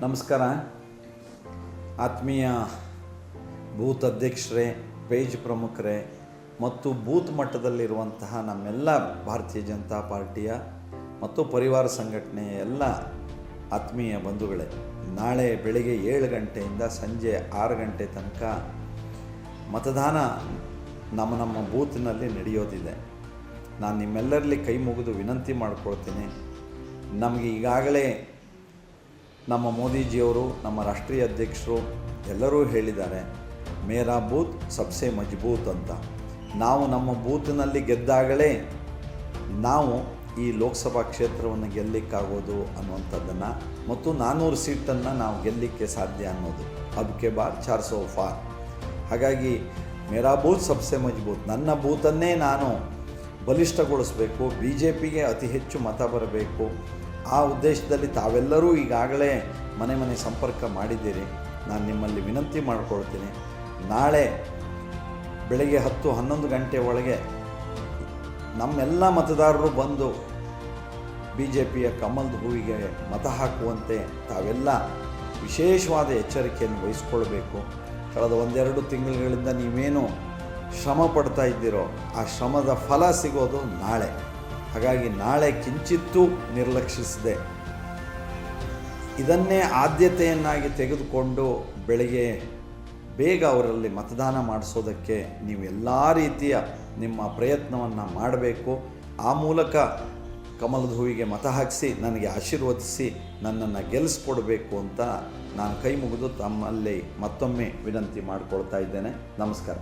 ನಮಸ್ಕಾರ. ಆತ್ಮೀಯ ಬೂತ್ ಅಧ್ಯಕ್ಷರೇ, ಪೇಜ್ ಪ್ರಮುಖರೇ, ಮತ್ತು ಬೂತ್ ಮಟ್ಟದಲ್ಲಿರುವಂತಹ ನಮ್ಮೆಲ್ಲ ಭಾರತೀಯ ಜನತಾ ಪಾರ್ಟಿಯ ಮತ್ತು ಪರಿವಾರ ಸಂಘಟನೆಯ ಎಲ್ಲ ಆತ್ಮೀಯ ಬಂಧುಗಳೇ, ನಾಳೆ ಬೆಳಿಗ್ಗೆ ಏಳು ಗಂಟೆಯಿಂದ ಸಂಜೆ ಆರು ಗಂಟೆ ತನಕ ಮತದಾನ ನಮ್ಮ ನಮ್ಮ ಬೂತ್ನಲ್ಲಿ ನಡೆಯೋದಿದೆ. ನಾನು ನಿಮ್ಮೆಲ್ಲರಲ್ಲಿ ಕೈ ಮುಗಿದು ವಿನಂತಿ ಮಾಡಿಕೊಳ್ತೀನಿ. ನಮಗೆ ಈಗಾಗಲೇ ನಮ್ಮ ಮೋದಿಜಿಯವರು, ನಮ್ಮ ರಾಷ್ಟ್ರೀಯ ಅಧ್ಯಕ್ಷರು ಎಲ್ಲರೂ ಹೇಳಿದ್ದಾರೆ, ಮೇರಾ ಬೂತ್ ಸಬ್ಸೆ ಮಜ್ಬೂತ್ ಅಂತ. ನಾವು ನಮ್ಮ ಬೂತ್ನಲ್ಲಿ ಗೆದ್ದಾಗಲೇ ನಾವು ಈ ಲೋಕಸಭಾ ಕ್ಷೇತ್ರವನ್ನು ಗೆಲ್ಲಕ್ಕಾಗೋದು ಅನ್ನುವಂಥದ್ದನ್ನು ಮತ್ತು ನಾನ್ನೂರು ಸೀಟನ್ನು ನಾವು ಗೆಲ್ಲಲಿಕ್ಕೆ ಸಾಧ್ಯ ಅನ್ನೋದು. ಅಬ್ಕೆ ಬಾರ್, ಚಾರ್ ಸೋ ಫಾರ್. ಹಾಗಾಗಿ ಮೇರಾ ಬೂತ್ ಸಬ್ಸೆ ಮಜ್ಬೂತ್. ನನ್ನ ಬೂತನ್ನೇ ನಾನು ಬಲಿಷ್ಠಗೊಳಿಸಬೇಕು ಬಿ ಜೆ ಪಿಗೆ ಅತಿ ಹೆಚ್ಚು ಮತ ಬರಬೇಕು ಆ ಉದ್ದೇಶದಲ್ಲಿ ತಾವೆಲ್ಲರೂ ಈಗಾಗಲೇ ಮನೆ ಮನೆ ಸಂಪರ್ಕ ಮಾಡಿದ್ದೀರಿ. ನಾನು ನಿಮ್ಮಲ್ಲಿ ವಿನಂತಿ ಮಾಡಿಕೊಳ್ತೀನಿ. ನಾಳೆ ಬೆಳಗ್ಗೆ ಹತ್ತು ಹನ್ನೊಂದು ಗಂಟೆ ಒಳಗೆ ನಮ್ಮೆಲ್ಲ ಮತದಾರರು ಬಂದು ಬಿ ಜೆ ಪಿಯ ಕಮಲ್ದ ಹೂವಿಗೆ ಮತ ಹಾಕುವಂತೆ ತಾವೆಲ್ಲ ವಿಶೇಷವಾದ ಎಚ್ಚರಿಕೆಯನ್ನು ವಹಿಸ್ಕೊಳ್ಬೇಕು. ಕಳೆದ ಒಂದೆರಡು ತಿಂಗಳುಗಳಿಂದ ನೀವೇನು ಶ್ರಮ ಪಡ್ತಾ ಇದ್ದೀರೋ ಆ ಶ್ರಮದ ಫಲ ಸಿಗೋದು ನಾಳೆ. ಹಾಗಾಗಿ ನಾಳೆ ಕಿಂಚಿತ್ತೂ ನಿರ್ಲಕ್ಷಿಸಿದೆ ಇದನ್ನೇ ಆದ್ಯತೆಯನ್ನಾಗಿ ತೆಗೆದುಕೊಂಡು ಬೆಳಗ್ಗೆ ಬೇಗ ಅವರಲ್ಲಿ ಮತದಾನ ಮಾಡಿಸೋದಕ್ಕೆ ನೀವು ಎಲ್ಲ ರೀತಿಯ ನಿಮ್ಮ ಪ್ರಯತ್ನವನ್ನು ಮಾಡಬೇಕು. ಆ ಮೂಲಕ ಕಮಲದ ಹೂವಿಗೆ ಮತ ಹಾಕಿಸಿ, ನನಗೆ ಆಶೀರ್ವದಿಸಿ, ನನ್ನನ್ನು ಗೆಲ್ಲಿಸ್ಕೊಡ್ಬೇಕು ಅಂತ ನಾನು ಕೈ ಮುಗಿದು ತಮ್ಮಲ್ಲಿ ಮತ್ತೊಮ್ಮೆ ವಿನಂತಿ ಮಾಡಿಕೊಳ್ತಾ ಇದ್ದೇನೆ. ನಮಸ್ಕಾರ.